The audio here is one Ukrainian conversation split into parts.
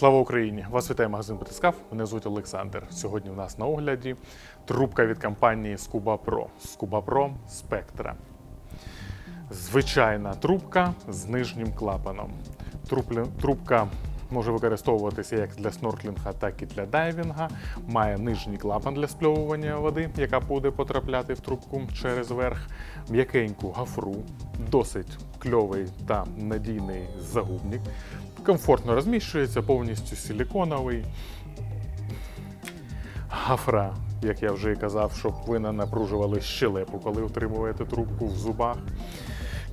Слава Україні! Вас вітає магазин Батискав. Мене звуть Олександр. Сьогодні у нас на огляді трубка від компанії Scuba Pro. Scuba Pro Spectra. Звичайна трубка з нижнім клапаном. Трубка може використовуватися як для снорклінга, так і для дайвінга. Має нижній клапан для спльовування води, яка буде потрапляти в трубку через верх, м'якеньку гафру, досить кльовий та надійний загубник. Комфортно розміщується, повністю силіконовий. Гафра, як я вже і казав, щоб ви не напружували щелепу, коли утримуєте трубку в зубах.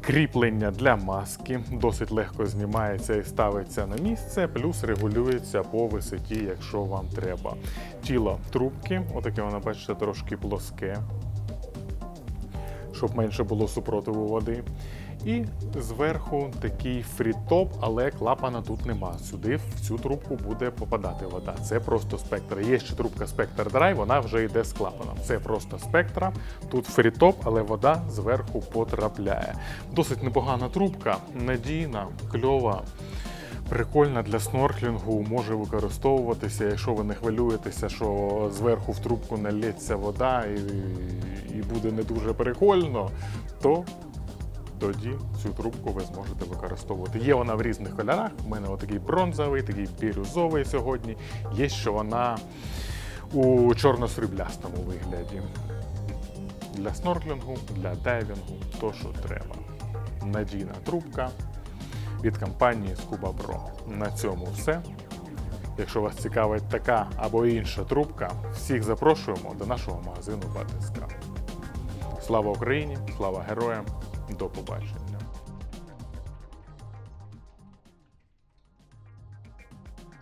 Кріплення для маски. Досить легко знімається і ставиться на місце, плюс регулюється по висоті, якщо вам треба. Тіло трубки, отаке воно, бачите, трошки плоске, щоб менше було супротиву води. І зверху такий фрітоп, але клапана тут нема. Сюди в цю трубку буде попадати вода. Це просто спектр. Є ще трубка спектр драй, вона вже йде з клапаном. Це просто спектра. Тут фрітоп, але вода зверху потрапляє. Досить непогана трубка, надійна, кльова. Прикольна для снорклінгу, може використовуватися, якщо ви не хвилюєтеся, що зверху в трубку налється вода і, і буде не дуже прикольно, то тоді цю трубку ви зможете використовувати. Є вона в різних кольорах. У мене отакий бронзовий, такий бірюзовий сьогодні. Є що вона у чорно-сріблястому вигляді. Для снорклінгу, для дайвінгу, то що треба. Надійна трубка від компанії Scuba Pro. На цьому все. Якщо вас цікавить така або інша трубка, всіх запрошуємо до нашого магазину Батиска. Слава Україні! Слава героям! До побачення!